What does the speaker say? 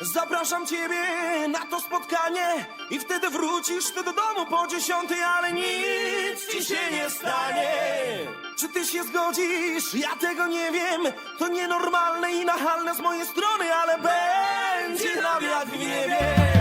Zapraszam ciebie na to spotkanie i wtedy wrócisz ty do domu po dziesiątej, ale nic ci się nie stanie. Czy ty się zgodzisz? Ja tego nie wiem. To nienormalne i nachalne z mojej strony, ale będzie nam jak w niebie.